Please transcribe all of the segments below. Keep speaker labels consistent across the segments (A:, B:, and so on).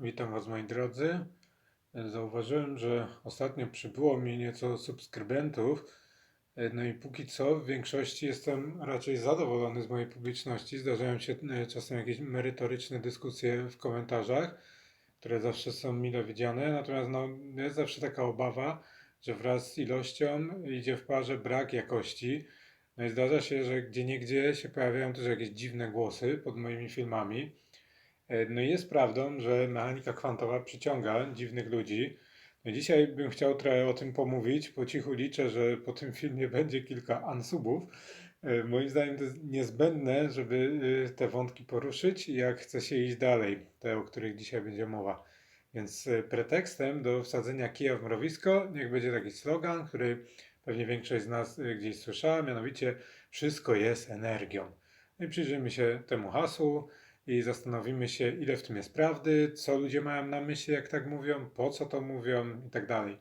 A: Witam Was moi drodzy. Zauważyłem, że ostatnio przybyło mi nieco subskrybentów. No i póki co w większości jestem raczej zadowolony z mojej publiczności. Zdarzają się e, czasem jakieś merytoryczne dyskusje w komentarzach, które zawsze są mile widziane. Natomiast no, jest zawsze taka obawa, że wraz z ilością idzie w parze brak jakości. No i zdarza się, że gdzieniegdzie się pojawiają też jakieś dziwne głosy pod moimi filmami. E, No jest prawdą, że mechanika kwantowa przyciąga dziwnych ludzi. No dzisiaj bym chciał trochę o tym pomówić. Po cichu liczę, że po tym filmie będzie kilka ansubów. E, Moim zdaniem to jest niezbędne, żeby e, te wątki poruszyć, jak chce się iść dalej, te, o których dzisiaj będzie mowa. Więc pretekstem do wsadzenia kija w mrowisko niech będzie taki slogan, który pewnie większość z nas gdzieś słyszała, mianowicie wszystko jest energią. No i przyjrzyjmy się temu hasłu i zastanowimy się, ile w tym jest prawdy, co ludzie mają na myśli, jak tak mówią, po co to mówią i tak dalej.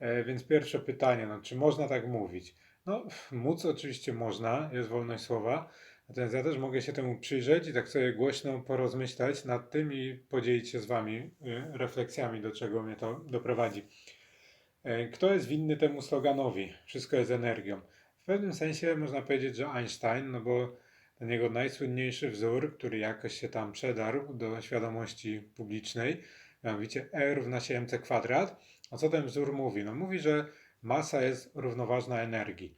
A: E, Więc pierwsze pytanie, no, czy można tak mówić? No, móc oczywiście można, jest wolność słowa, natomiast ja też mogę się temu przyjrzeć i tak sobie głośno porozmyślać nad tym i podzielić się z Wami y, refleksjami, do czego mnie to doprowadzi. E, Kto jest winny temu sloganowi? Wszystko jest energią. W pewnym sensie można powiedzieć, że Einstein, no bo ten jego najsłynniejszy wzór, który jakoś się tam przedarł do świadomości publicznej, mianowicie E równa się mc kwadrat. A co ten wzór mówi? No mówi, że masa jest równoważna energii.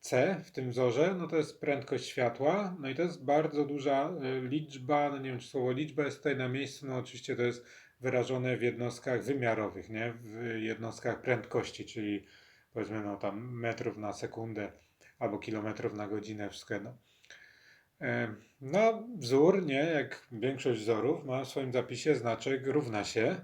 A: C w tym wzorze, no to jest prędkość światła, no i to jest bardzo duża y, liczba, no nie wiem czy słowo liczba jest tutaj na miejscu, no oczywiście to jest wyrażone w jednostkach wymiarowych, nie? W jednostkach prędkości, czyli powiedzmy no tam metrów na sekundę albo kilometrów na godzinę, wszystko jedno. E, No, wzór, nie, jak większość wzorów, ma w swoim zapisie znaczek równa się.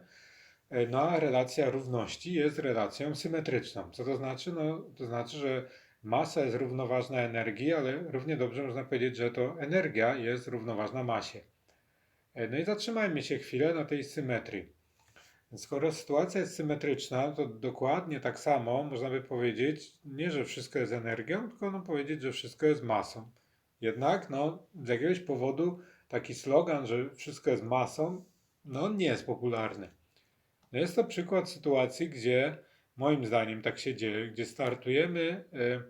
A: E, No, a relacja równości jest relacją symetryczną. Co to znaczy? No, to znaczy, że masa jest równoważna energii, ale równie dobrze można powiedzieć, że to energia jest równoważna masie. E, No i zatrzymajmy się chwilę na tej symetrii. Skoro sytuacja jest symetryczna, to dokładnie tak samo można by powiedzieć, nie, że wszystko jest energią, tylko no powiedzieć, że wszystko jest masą. Jednak no, z jakiegoś powodu taki slogan, że wszystko jest masą, no nie jest popularny. No jest to przykład sytuacji, gdzie moim zdaniem tak się dzieje, gdzie startujemy e,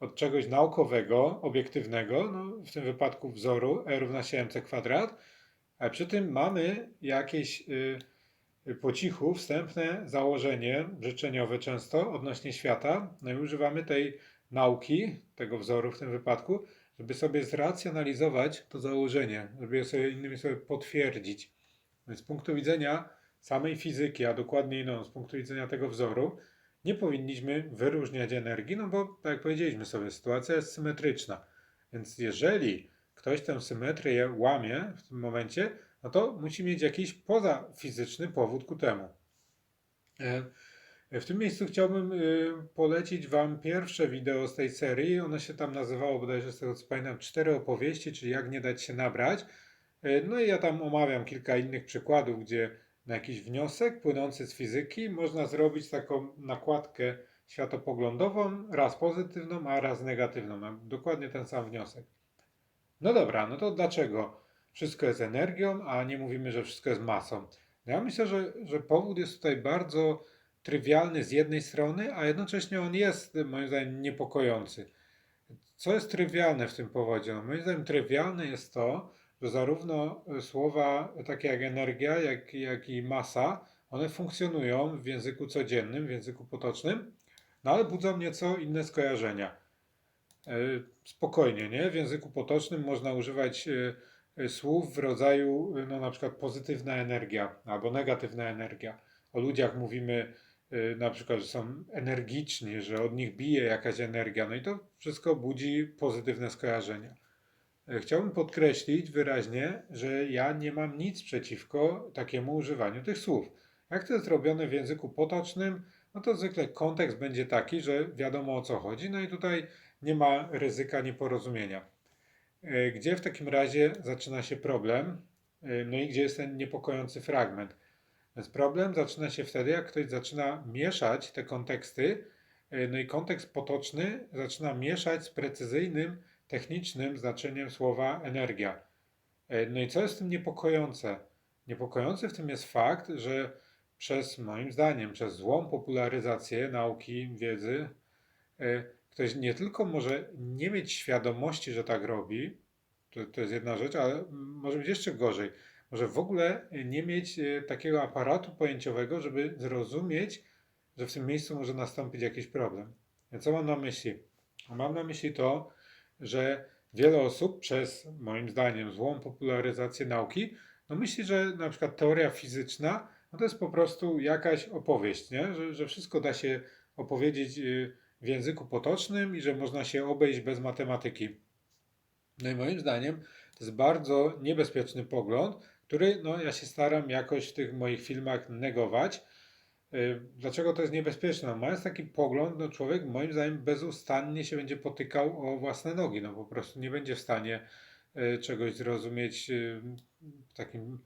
A: od czegoś naukowego, obiektywnego, no w tym wypadku wzoru E równa się mc kwadrat, a przy tym mamy jakieś y, po cichu wstępne założenie życzeniowe często odnośnie świata. No i używamy tej nauki, tego wzoru w tym wypadku, żeby sobie zracjonalizować to założenie, żeby je sobie innymi sobie potwierdzić. Z punktu widzenia samej fizyki, a dokładniej no, z punktu widzenia tego wzoru, nie powinniśmy wyróżniać energii, no bo tak jak powiedzieliśmy sobie, sytuacja jest symetryczna. Więc jeżeli ktoś tę symetrię łamie w tym momencie, no to musi mieć jakiś pozafizyczny powód ku temu. W tym miejscu chciałbym y, polecić Wam pierwsze wideo z tej serii. Ono się tam nazywało, bodajże z tego co pamiętam, cztery opowieści, czyli jak nie dać się nabrać. E, No i ja tam omawiam kilka innych przykładów, gdzie na jakiś wniosek płynący z fizyki można zrobić taką nakładkę światopoglądową, raz pozytywną, a raz negatywną. Mam dokładnie ten sam wniosek. No dobra, no to dlaczego wszystko jest energią, a nie mówimy, że wszystko jest masą? No ja myślę, że, że powód jest tutaj bardzo trywialny z jednej strony, a jednocześnie on jest moim zdaniem niepokojący. Co jest trywialne w tym powodzie? No, moim zdaniem trywialne jest to, że zarówno słowa takie jak energia, jak, jak i masa, one funkcjonują w języku codziennym, w języku potocznym, no ale budzą nieco inne skojarzenia. E, Spokojnie, nie? W języku potocznym można używać e, e, słów w rodzaju, e, no na przykład pozytywna energia albo negatywna energia. O ludziach mówimy e, na przykład, że są energiczni, że od nich bije jakaś energia, no i to wszystko budzi pozytywne skojarzenia. E, Chciałbym podkreślić wyraźnie, że ja nie mam nic przeciwko takiemu używaniu tych słów. Jak to jest robione w języku potocznym, no to zwykle kontekst będzie taki, że wiadomo o co chodzi, no i tutaj nie ma ryzyka nieporozumienia. E, Gdzie w takim razie zaczyna się problem? No i gdzie jest ten niepokojący fragment? Problem zaczyna się wtedy, jak ktoś zaczyna mieszać te konteksty, e, no i kontekst potoczny zaczyna mieszać z precyzyjnym, technicznym znaczeniem słowa energia. E, No i co jest w tym niepokojące? Niepokojący w tym jest fakt, że przez, moim zdaniem, przez złą popularyzację nauki, wiedzy, e, ktoś nie tylko może nie mieć świadomości, że tak robi, to, to jest jedna rzecz, ale może być jeszcze gorzej. Może w ogóle nie mieć e, takiego aparatu pojęciowego, żeby zrozumieć, że w tym miejscu może nastąpić jakiś problem. Co mam na myśli? Mam na myśli to, że wiele osób przez, moim zdaniem, złą popularyzację nauki, no myśli, że na przykład teoria fizyczna, no to jest po prostu jakaś opowieść, nie? Że, że wszystko da się opowiedzieć y, w języku potocznym i że można się obejść bez matematyki. No i moim zdaniem to jest bardzo niebezpieczny pogląd, który no, ja się staram jakoś w tych moich filmach negować. Y, Dlaczego to jest niebezpieczne? No, mając taki pogląd, no człowiek moim zdaniem bezustannie się będzie potykał o własne nogi. No po prostu nie będzie w stanie y, czegoś zrozumieć y, takim,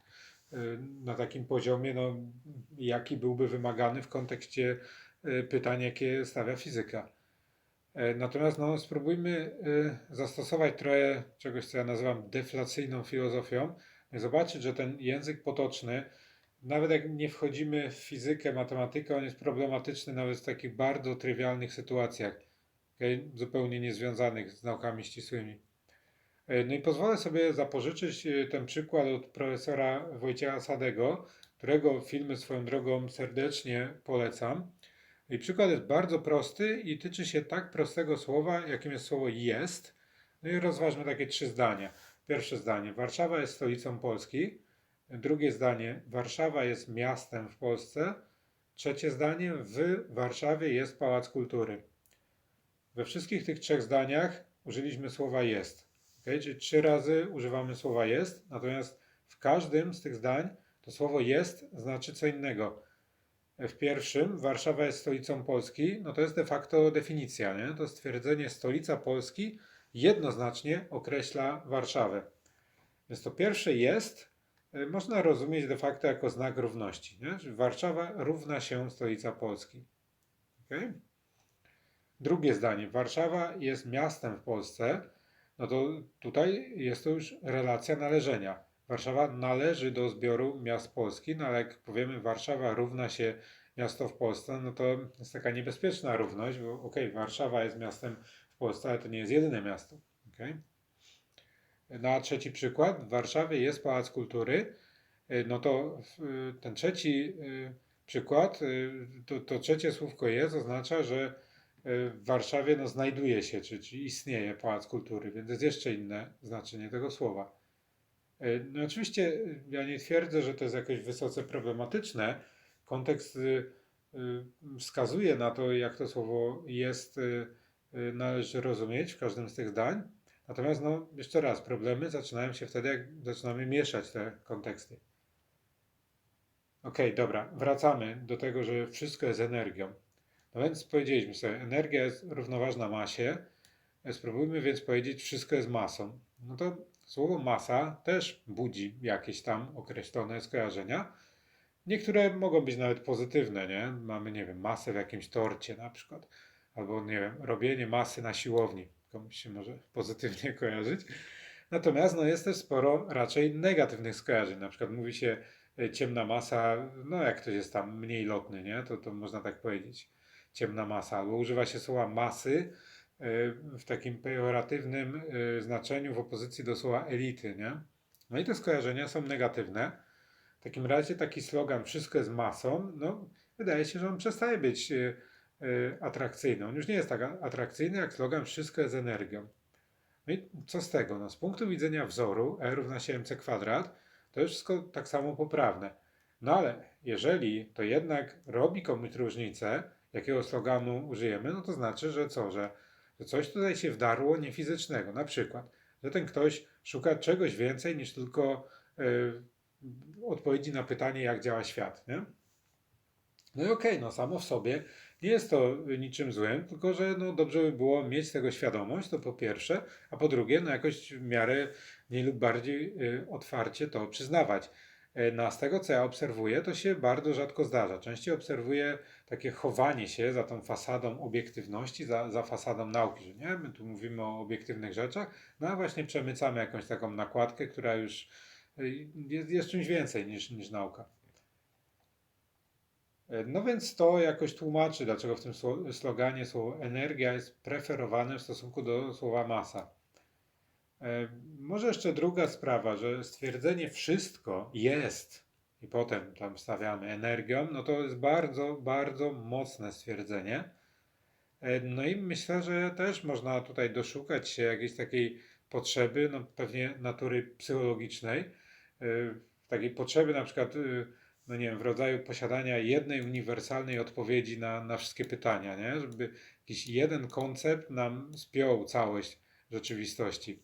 A: na takim poziomie, no, jaki byłby wymagany w kontekście pytań, jakie stawia fizyka. Natomiast no, spróbujmy zastosować trochę czegoś, co ja nazywam deflacyjną filozofią zobaczyć, że ten język potoczny, nawet jak nie wchodzimy w fizykę, matematykę, on jest problematyczny nawet w takich bardzo trywialnych sytuacjach, okej, zupełnie niezwiązanych z naukami ścisłymi. E, No i pozwolę sobie zapożyczyć e, ten przykład od profesora Wojciecha Sadego, którego filmy swoją drogą serdecznie polecam. I przykład jest bardzo prosty i tyczy się tak prostego słowa, jakim jest słowo jest. No i rozważmy takie trzy zdania. Pierwsze zdanie: Warszawa jest stolicą Polski. Drugie zdanie: Warszawa jest miastem w Polsce. Trzecie zdanie: w Warszawie jest Pałac Kultury. We wszystkich tych trzech zdaniach użyliśmy słowa jest. Okay? Czyli trzy razy używamy słowa jest, natomiast w każdym z tych zdań to słowo jest znaczy co innego. W pierwszym Warszawa jest stolicą Polski, no to jest de facto definicja, nie? To stwierdzenie stolica Polski jednoznacznie określa Warszawę. Więc to pierwsze jest, y, można rozumieć de facto jako znak równości, nie? Warszawa równa się stolica Polski. Okay? Drugie zdanie. Warszawa jest miastem w Polsce, no to tutaj jest to już relacja należenia. Warszawa należy do zbioru miast Polski, no ale jak powiemy Warszawa równa się miasto w Polsce, no to jest taka niebezpieczna równość, bo okej, Warszawa jest miastem w ale to nie jest jedyne miasto. Okay? Na trzeci przykład, w Warszawie jest Pałac Kultury, y, no to w- ten trzeci y, przykład, to, to trzecie słówko jest, oznacza, że w Warszawie no, znajduje się, czy, czy istnieje Pałac Kultury, więc jest jeszcze inne znaczenie tego słowa. No oczywiście ja nie twierdzę, że to jest jakoś wysoce problematyczne. Kontekst wskazuje na to, jak to słowo jest, należy rozumieć w każdym z tych zdań. Natomiast, no, jeszcze raz, problemy zaczynają się wtedy, jak zaczynamy mieszać te konteksty. Okej, dobra, wracamy do tego, że wszystko jest energią. No więc powiedzieliśmy sobie, energia jest równoważna masie. E, Spróbujmy więc powiedzieć, wszystko jest masą. No to słowo masa też budzi jakieś tam określone skojarzenia. Niektóre mogą być nawet pozytywne, nie? Mamy, nie wiem, masę w jakimś torcie na przykład. Albo, nie wiem, robienie masy na siłowni. Komuś się może pozytywnie kojarzyć. Natomiast no, jest też sporo raczej negatywnych skojarzeń. Na przykład mówi się e, ciemna masa, no jak ktoś jest tam mniej lotny, nie? To, to można tak powiedzieć. Ciemna masa. Albo używa się słowa masy e, w takim pejoratywnym e, znaczeniu w opozycji do słowa elity, nie? No i te skojarzenia są negatywne. W takim razie taki slogan wszystko jest masą, no wydaje się, że on przestaje być atrakcyjny. On już nie jest tak atrakcyjny jak slogan wszystko jest energią. No i co z tego? No, z punktu widzenia wzoru E równa się mc kwadrat, to jest wszystko tak samo poprawne. No ale jeżeli to jednak robi komuś różnicę, jakiego sloganu użyjemy, no to znaczy, że co, że, że coś tutaj się wdarło niefizycznego. Na przykład, że ten ktoś szuka czegoś więcej niż tylko e, odpowiedzi na pytanie, jak działa świat, nie? No i okej, no samo w sobie nie jest to niczym złym, tylko że no dobrze by było mieć tego świadomość, to po pierwsze, a po drugie, no jakoś w miarę mniej lub bardziej y, otwarcie to przyznawać. E, No a z tego, co ja obserwuję, to się bardzo rzadko zdarza. Częściej obserwuję takie chowanie się za tą fasadą obiektywności, za, za fasadą nauki, że nie, my tu mówimy o obiektywnych rzeczach, no a właśnie przemycamy jakąś taką nakładkę, która już y, jest, jest czymś więcej niż, niż nauka. E, No więc to jakoś tłumaczy, dlaczego w tym sloganie słowo energia jest preferowane w stosunku do słowa masa. E, Może jeszcze druga sprawa, że stwierdzenie wszystko jest i potem tam stawiamy energią, no to jest bardzo, bardzo mocne stwierdzenie. E, No i myślę, że też można tutaj doszukać się jakiejś takiej potrzeby, no pewnie natury psychologicznej, takiej potrzeby na przykład, e, no nie wiem, w rodzaju posiadania jednej uniwersalnej odpowiedzi na, na wszystkie pytania, nie? Żeby jakiś jeden koncept nam spiął całość rzeczywistości.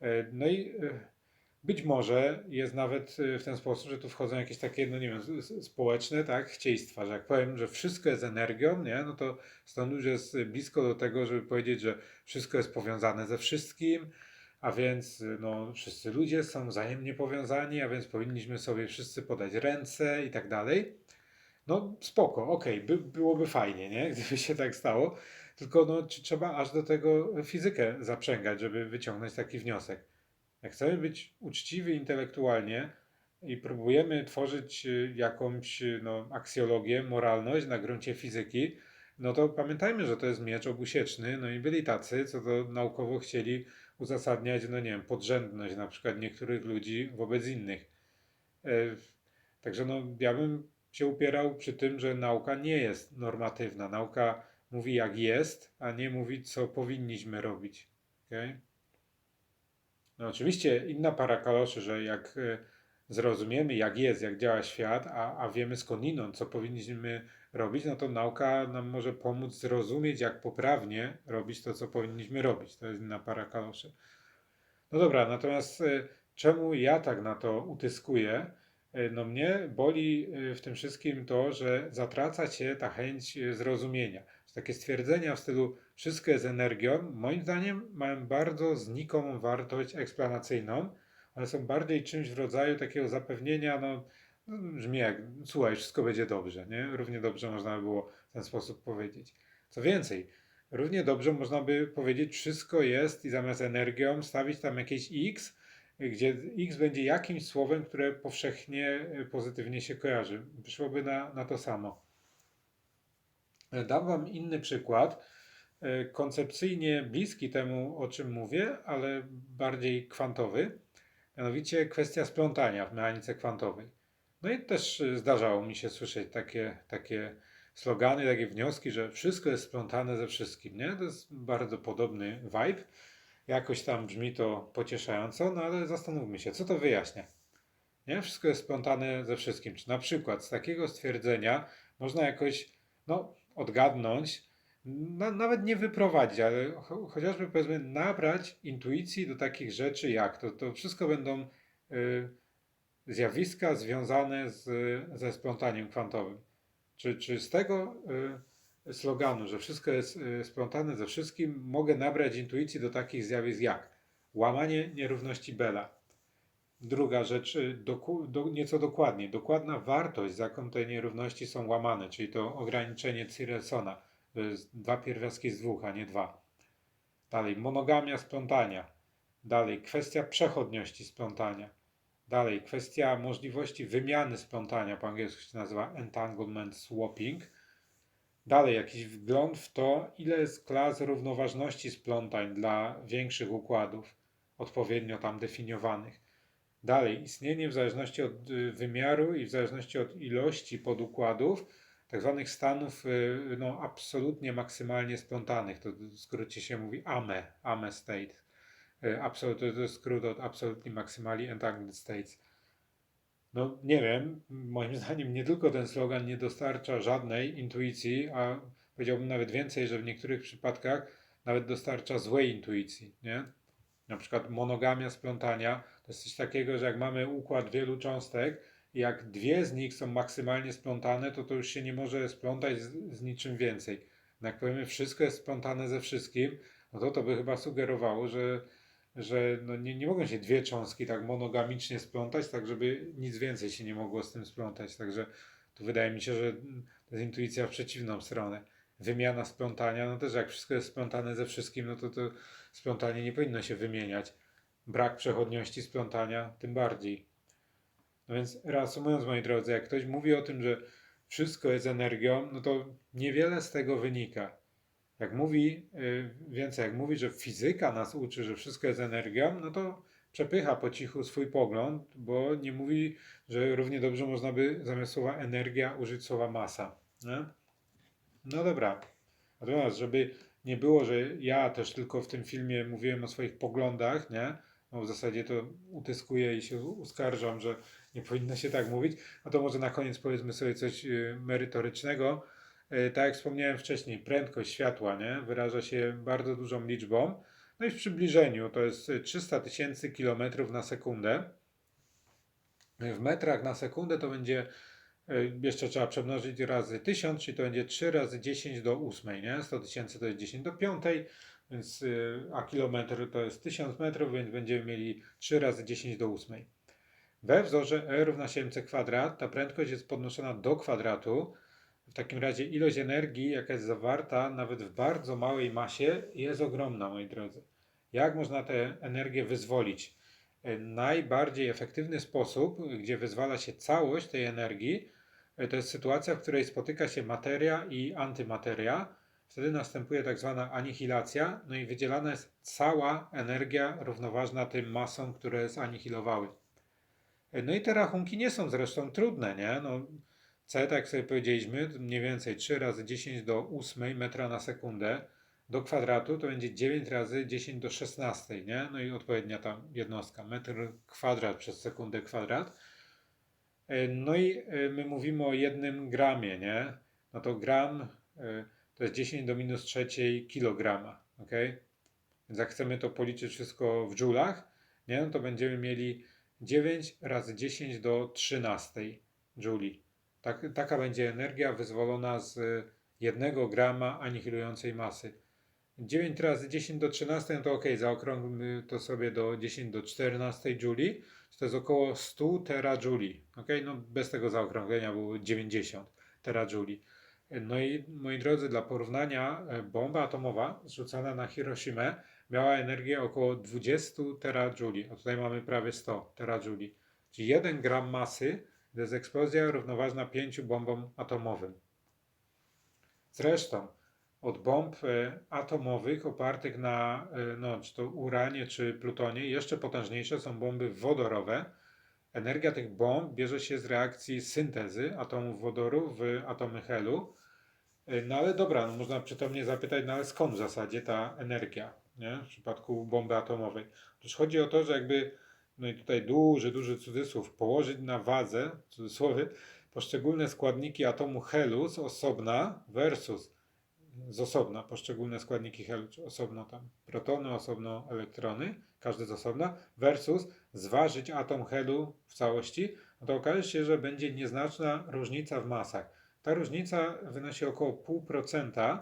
A: E, No i e, być może jest nawet e, w ten sposób, że tu wchodzą jakieś takie, no nie wiem, społeczne, tak, chcieństwa, że jak powiem, że wszystko jest energią, nie, no to stąd już jest blisko do tego, żeby powiedzieć, że wszystko jest powiązane ze wszystkim, a więc y, no, wszyscy ludzie są wzajemnie powiązani, a więc powinniśmy sobie wszyscy podać ręce i tak dalej. No spoko, okej, by, byłoby fajnie, nie? Gdyby się tak stało. Tylko no, czy trzeba aż do tego fizykę zaprzęgać, żeby wyciągnąć taki wniosek? Jak chcemy być uczciwi intelektualnie i próbujemy tworzyć y, jakąś y, no, aksjologię, moralność na gruncie fizyki, no to pamiętajmy, że to jest miecz obusieczny, no i byli tacy, co to naukowo chcieli uzasadniać, no nie wiem, podrzędność na przykład niektórych ludzi wobec innych. E, Także no, ja bym się upierał przy tym, że nauka nie jest normatywna. Nauka mówi jak jest, a nie mówi co powinniśmy robić. Okay? No oczywiście inna para kaloszy, że jak e, zrozumiemy jak jest, jak działa świat, a, a wiemy skądinąd, co powinniśmy robić, no to nauka nam może pomóc zrozumieć, jak poprawnie robić to, co powinniśmy robić. To jest inna para kaloszy. No dobra, natomiast e, czemu ja tak na to utyskuję? E, No mnie boli e, w tym wszystkim to, że zatraca się ta chęć zrozumienia. Takie stwierdzenia w stylu wszystko jest energią, moim zdaniem mają bardzo znikomą wartość eksplanacyjną. One są bardziej czymś w rodzaju takiego zapewnienia, no, no brzmi jak, słuchaj, wszystko będzie dobrze, nie? Równie dobrze można by było w ten sposób powiedzieć. Co więcej, równie dobrze można by powiedzieć, wszystko jest i zamiast energią stawić tam jakieś x, gdzie x będzie jakimś słowem, które powszechnie e, pozytywnie się kojarzy. Wyszłoby na, na to samo. E, Dam Wam inny przykład, e, koncepcyjnie bliski temu, o czym mówię, ale bardziej kwantowy, mianowicie kwestia splątania w mechanice kwantowej. No i też e, zdarzało mi się słyszeć takie, takie slogany, takie wnioski, że wszystko jest splątane ze wszystkim, nie? To jest bardzo podobny vibe. Jakoś tam brzmi to pocieszająco, no ale zastanówmy się, co to wyjaśnia. Nie? Wszystko jest splątane ze wszystkim. Czy na przykład z takiego stwierdzenia można jakoś no, odgadnąć, na, nawet nie wyprowadzić, ale cho, chociażby powiedzmy nabrać intuicji do takich rzeczy jak to, to wszystko będą y, zjawiska związane z, ze splątaniem kwantowym. Czy, czy z tego y, sloganu, że wszystko jest y, splątane ze wszystkim, mogę nabrać intuicji do takich zjawisk jak łamanie nierówności Bella. Druga rzecz, y, doku, do, nieco dokładnie, dokładna wartość, za jaką te nierówności są łamane, czyli to ograniczenie Cyrelsona. To jest dwa pierwiastki z dwóch, a nie dwa. Dalej, monogamia splątania. Dalej, kwestia przechodniości splątania. Dalej, kwestia możliwości wymiany splątania, po angielsku się nazywa entanglement swapping. Dalej, jakiś wgląd w to, ile jest klas równoważności splątań dla większych układów, odpowiednio tam definiowanych. Dalej, istnienie w zależności od y, wymiaru i w zależności od ilości podukładów, tak zwanych stanów y, no, absolutnie maksymalnie splątanych. To w skrócie się mówi AME, AME state. Y, Absolut, to jest skrót od Absolutely Maximally Entangled States. No nie wiem, moim zdaniem nie tylko ten slogan nie dostarcza żadnej intuicji, a powiedziałbym nawet więcej, że w niektórych przypadkach nawet dostarcza złej intuicji, nie? Na przykład monogamia splątania to jest coś takiego, że jak mamy układ wielu cząstek i jak dwie z nich są maksymalnie splątane, to to już się nie może splątać z, z niczym więcej. No jak powiemy wszystko jest splątane ze wszystkim, no to to by chyba sugerowało, że, że no nie, nie mogą się dwie cząstki tak monogamicznie splątać, tak żeby nic więcej się nie mogło z tym splątać. Także tu wydaje mi się, że to jest intuicja w przeciwną stronę. Wymiana splątania, no też jak wszystko jest splątane ze wszystkim, no to to splątanie nie powinno się wymieniać. brak przechodniości splątania tym bardziej. No więc reasumując, moi drodzy, jak ktoś mówi o tym, że wszystko jest energią, no to niewiele z tego wynika. Jak mówi, y, więcej, jak mówi, że fizyka nas uczy, że wszystko jest energią, no to przepycha po cichu swój pogląd, bo nie mówi, że równie dobrze można by zamiast słowa energia użyć słowa masa. Nie? No dobra. Natomiast, żeby nie było, że ja też tylko w tym filmie mówiłem o swoich poglądach, nie? No w zasadzie to utyskuję i się uskarżam, że nie powinno się tak mówić, no to może na koniec powiedzmy sobie coś y, merytorycznego. Y, Tak jak wspomniałem wcześniej, prędkość światła nie? wyraża się bardzo dużą liczbą. No i w przybliżeniu to jest 300 tysięcy kilometrów na sekundę. W metrach na sekundę to będzie, y, jeszcze trzeba przemnożyć razy 1000, czyli to będzie 3 razy 10 do 8, nie? 100 tysięcy to jest 10 do 5, więc, y, a kilometr to jest 1000 metrów, więc będziemy mieli 3 razy 10 do 8. We wzorze E równa się mc kwadrat ta prędkość jest podnoszona do kwadratu. W takim razie ilość energii, jaka jest zawarta nawet w bardzo małej masie, jest ogromna, moi drodzy. Jak można tę energię wyzwolić? E, Najbardziej efektywny sposób, gdzie wyzwala się całość tej energii, e, to jest sytuacja, w której spotyka się materia i antymateria. Wtedy następuje tak zwana anihilacja, no i wydzielana jest cała energia równoważna tym masom, które zanihilowały. No i te rachunki nie są zresztą trudne, nie? No, C, tak jak sobie powiedzieliśmy, mniej więcej 3 razy 10 do 8 metra na sekundę do kwadratu to będzie 9 razy 10 do 16, nie? No i odpowiednia tam jednostka, metr kwadrat przez sekundę kwadrat. E, No i e, my mówimy o jednym gramie, nie? No to gram e, to jest 10 do minus trzeciej kilograma, ok? Więc jak chcemy to policzyć wszystko w dżulach, nie? No to będziemy mieli 9 razy 10 do 13 jouli. Tak, taka będzie energia wyzwolona z 1 grama anihilującej masy. 9 razy 10 do 13 no to ok, zaokrąglmy to sobie do 10 do 14 jouli, to jest około 100 terajouli. Ok, no bez tego zaokrąglenia było 90 terajouli. No i moi drodzy, dla porównania, e, bomba atomowa zrzucana na Hiroshimę miała energię około 20 terajouli, a tutaj mamy prawie 100 terajouli. Czyli 1 gram masy to jest eksplozja równoważna 5 bombom atomowym. Zresztą od bomb e, atomowych opartych na e, no, czy to uranie, czy plutonie, jeszcze potężniejsze są bomby wodorowe. Energia tych bomb bierze się z reakcji syntezy atomów wodoru w atomy helu. E, No ale dobra, no można przytomnie zapytać, no ale skąd w zasadzie ta energia, nie? W przypadku bomby atomowej. Otóż chodzi o to, że jakby, no i tutaj duży, duży cudzysłów, położyć na wadze, w cudzysłowie, poszczególne składniki atomu helu z osobna versus z osobna, poszczególne składniki helu, osobno tam protony, osobno elektrony, każdy z osobna, versus zważyć atom helu w całości, no to okaże się, że będzie nieznaczna różnica w masach. Ta różnica wynosi około 0,5%,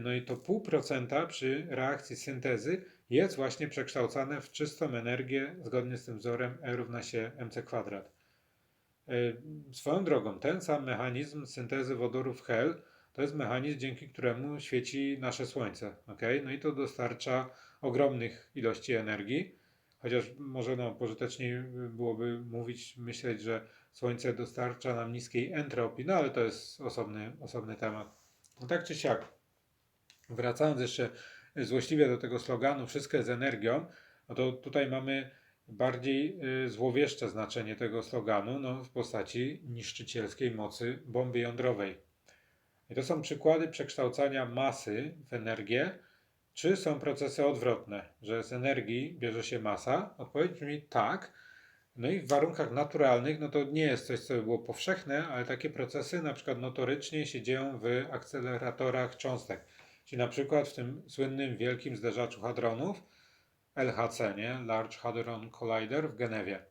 A: no i to 0,5% przy reakcji syntezy jest właśnie przekształcane w czystą energię zgodnie z tym wzorem E równa się mc kwadrat. E, Swoją drogą, ten sam mechanizm syntezy wodorów hel to jest mechanizm, dzięki któremu świeci nasze Słońce. Okay? No i to dostarcza ogromnych ilości energii, chociaż może no, pożyteczniej byłoby mówić, myśleć, że Słońce dostarcza nam niskiej entropii, no ale to jest osobny, osobny temat. No tak czy siak, wracając jeszcze złośliwie do tego sloganu Wszystko jest energią, no to tutaj mamy bardziej y, złowieszcze znaczenie tego sloganu no, w postaci niszczycielskiej mocy bomby jądrowej. I to są przykłady przekształcania masy w energię, czy są procesy odwrotne, że z energii bierze się masa? Odpowiedź brzmi tak. No i w warunkach naturalnych, no to nie jest coś, co by było powszechne, ale takie procesy na przykład notorycznie się dzieją w akceleratorach cząstek. Czyli na przykład w tym słynnym wielkim zderzaczu hadronów, LHC, nie? Large Hadron Collider w Genewie.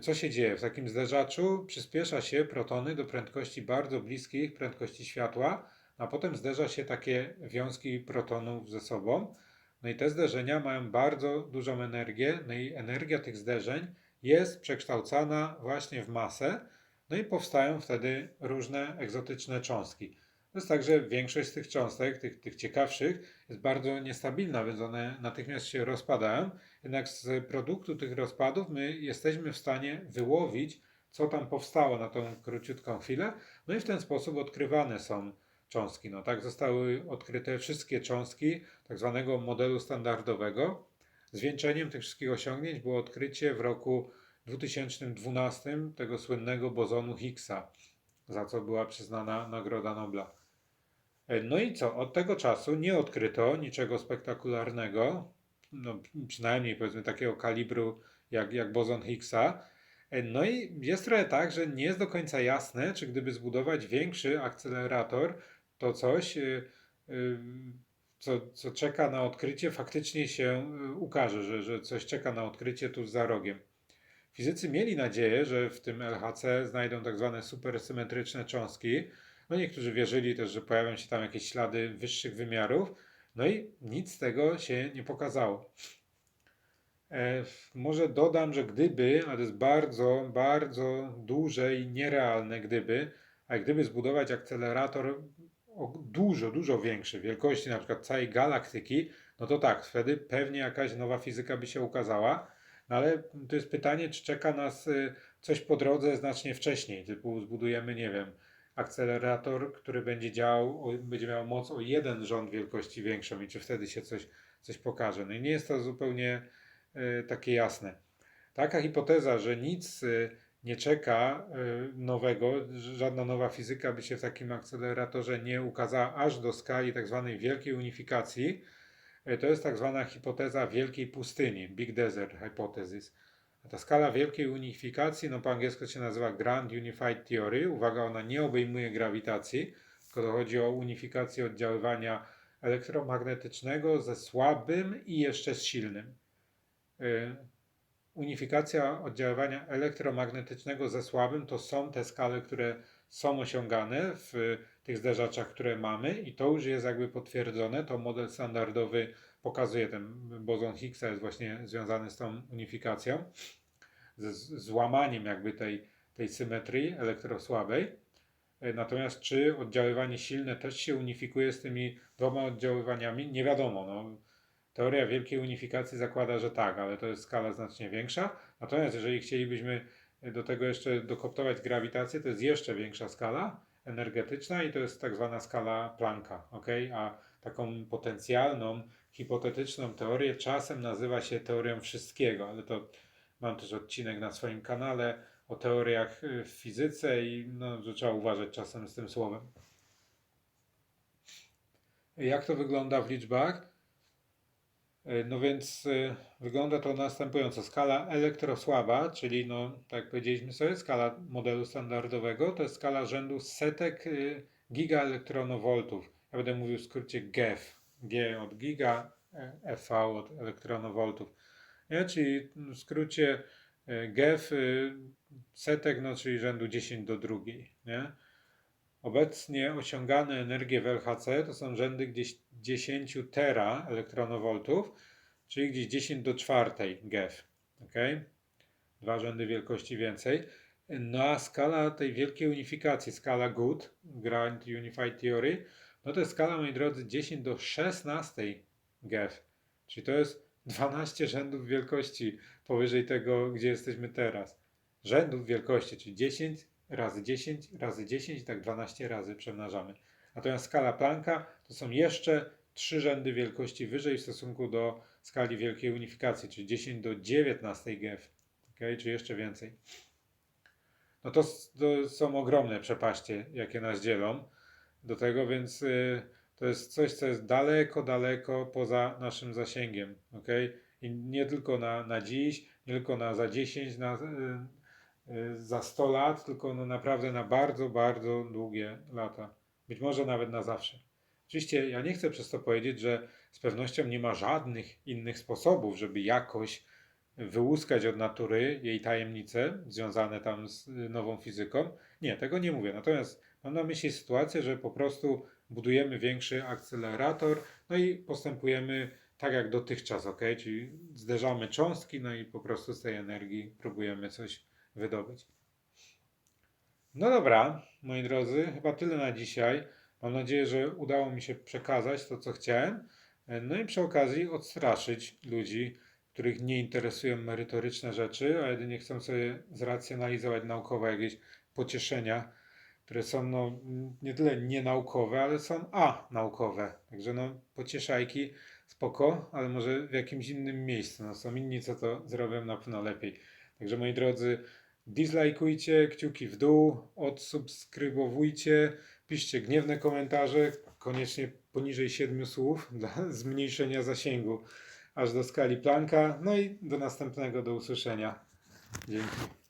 A: Co się dzieje? W takim zderzaczu przyspiesza się protony do prędkości bardzo bliskich prędkości światła, a potem zderza się takie wiązki protonów ze sobą. No i te zderzenia mają bardzo dużą energię, no i energia tych zderzeń jest przekształcana właśnie w masę, no i powstają wtedy różne egzotyczne cząstki. To jest tak, że większość z tych cząstek, tych, tych ciekawszych, jest bardzo niestabilna, więc one natychmiast się rozpadają. Jednak z produktu tych rozpadów my jesteśmy w stanie wyłowić, co tam powstało na tą króciutką chwilę, no i w ten sposób odkrywane są cząstki. No tak zostały odkryte wszystkie cząstki tak zwanego modelu standardowego. Zwieńczeniem tych wszystkich osiągnięć było odkrycie w roku 2012 tego słynnego bozonu Higgsa, za co była przyznana Nagroda Nobla. E, No i co? Od tego czasu nie odkryto niczego spektakularnego, no, przynajmniej powiedzmy takiego kalibru jak, jak bozon Higgsa. E, No i jest trochę tak, że nie jest do końca jasne, czy gdyby zbudować większy akcelerator, to coś, y, co, co czeka na odkrycie, faktycznie się ukaże, że, że coś czeka na odkrycie tuż za rogiem. Fizycy mieli nadzieję, że w tym LHC znajdą tak zwane supersymetryczne cząstki. No niektórzy wierzyli też, że pojawią się tam jakieś ślady wyższych wymiarów. No i nic z tego się nie pokazało. E, może dodam, że gdyby, ale to jest bardzo, bardzo duże i nierealne gdyby, a gdyby zbudować akcelerator dużo, dużo większy, wielkości na przykład całej galaktyki, no to tak, wtedy pewnie jakaś nowa fizyka by się ukazała, no ale to jest pytanie, czy czeka nas y, coś po drodze znacznie wcześniej, typu zbudujemy, nie wiem, akcelerator, który będzie działał, będzie miał moc o jeden rząd wielkości większą i czy wtedy się coś, coś pokaże. No i nie jest to zupełnie y, takie jasne. Taka hipoteza, że nic y, nie czeka y, nowego, żadna nowa fizyka by się w takim akceleratorze nie ukazała aż do skali tak zwanej wielkiej unifikacji, to jest tak zwana hipoteza wielkiej pustyni, Big Desert Hypothesis. Ta skala wielkiej unifikacji, no po angielsku się nazywa Grand Unified Theory. Uwaga, ona nie obejmuje grawitacji, tylko chodzi o unifikację oddziaływania elektromagnetycznego ze słabym i jeszcze z silnym. Y, unifikacja oddziaływania elektromagnetycznego ze słabym to są te skale, które są osiągane w tych zderzaczach, które mamy i to już jest jakby potwierdzone. To model standardowy pokazuje ten bozon Higgsa jest właśnie związany z tą unifikacją, z złamaniem jakby tej, tej symetrii elektrosłabej. E, Natomiast czy oddziaływanie silne też się unifikuje z tymi dwoma oddziaływaniami? Nie wiadomo. No, Teoria wielkiej unifikacji zakłada, że tak, ale to jest skala znacznie większa. Natomiast jeżeli chcielibyśmy do tego jeszcze dokoptować grawitację, to jest jeszcze większa skala energetyczna i to jest tak zwana skala Plancka, ok? A taką potencjalną, hipotetyczną teorię czasem nazywa się teorią wszystkiego, ale to mam też odcinek na swoim kanale o teoriach y, w fizyce i no, że trzeba uważać czasem z tym słowem. Jak to wygląda w liczbach? Y, No więc y, wygląda to następująco. Skala elektrosłaba, czyli no, tak powiedzieliśmy sobie, skala modelu standardowego, to jest skala rzędu setek gigaelektronowoltów. Ja będę mówił w skrócie GeV. G od giga, e, EV od elektronowoltów. Nie? Czyli w skrócie y, GeV y, setek, no, czyli rzędu 10 do drugiej. Nie? Obecnie osiągane energie w LHC to są rzędy gdzieś 10 tera elektronowoltów, czyli gdzieś 10 do czwartej GeV. Okay? Dwa rzędy wielkości więcej. No a skala tej wielkiej unifikacji, skala GUT, Grand Unified Theory, no to jest skala, moi drodzy, 10 do 16 GeV. Czyli to jest 12 rzędów wielkości powyżej tego, gdzie jesteśmy teraz. Rzędów wielkości, czyli 10 razy 10 razy 10 i tak 12 razy przemnażamy. Natomiast skala Plancka to są jeszcze trzy rzędy wielkości wyżej w stosunku do skali wielkiej unifikacji, czyli 10 do 19 GeV, okay? czy jeszcze więcej. No to, to są ogromne przepaście, jakie nas dzielą do tego, więc y, to jest coś, co jest daleko, daleko poza naszym zasięgiem. Okay? I nie tylko na, na dziś, nie tylko na za 10, na, y, y, za 100 lat, tylko no naprawdę na bardzo, bardzo długie lata. Być może nawet na zawsze. Oczywiście ja nie chcę przez to powiedzieć, że z pewnością nie ma żadnych innych sposobów, żeby jakoś wyłuskać od natury jej tajemnice związane tam z nową fizyką. Nie, tego nie mówię. Natomiast mam na myśli sytuację, że po prostu budujemy większy akcelerator, no i postępujemy tak jak dotychczas, ok? Czyli zderzamy cząstki, no i po prostu z tej energii próbujemy coś wydobyć. No dobra, moi drodzy, chyba tyle na dzisiaj. Mam nadzieję, że udało mi się przekazać to, co chciałem. No i przy okazji odstraszyć ludzi, których nie interesują merytoryczne rzeczy, a jedynie chcą sobie zracjonalizować naukowe jakieś pocieszenia, które są no, nie tyle nienaukowe, ale są a naukowe. Także no, pocieszajki spoko, ale może w jakimś innym miejscu. No, są inni, co to zrobią na pewno lepiej. Także moi drodzy, dislajkujcie, kciuki w dół, odsubskrybowujcie, piszcie gniewne komentarze, koniecznie poniżej 7 słów dla zmniejszenia zasięgu aż do skali Plancka. No i do następnego, do usłyszenia. Dzięki.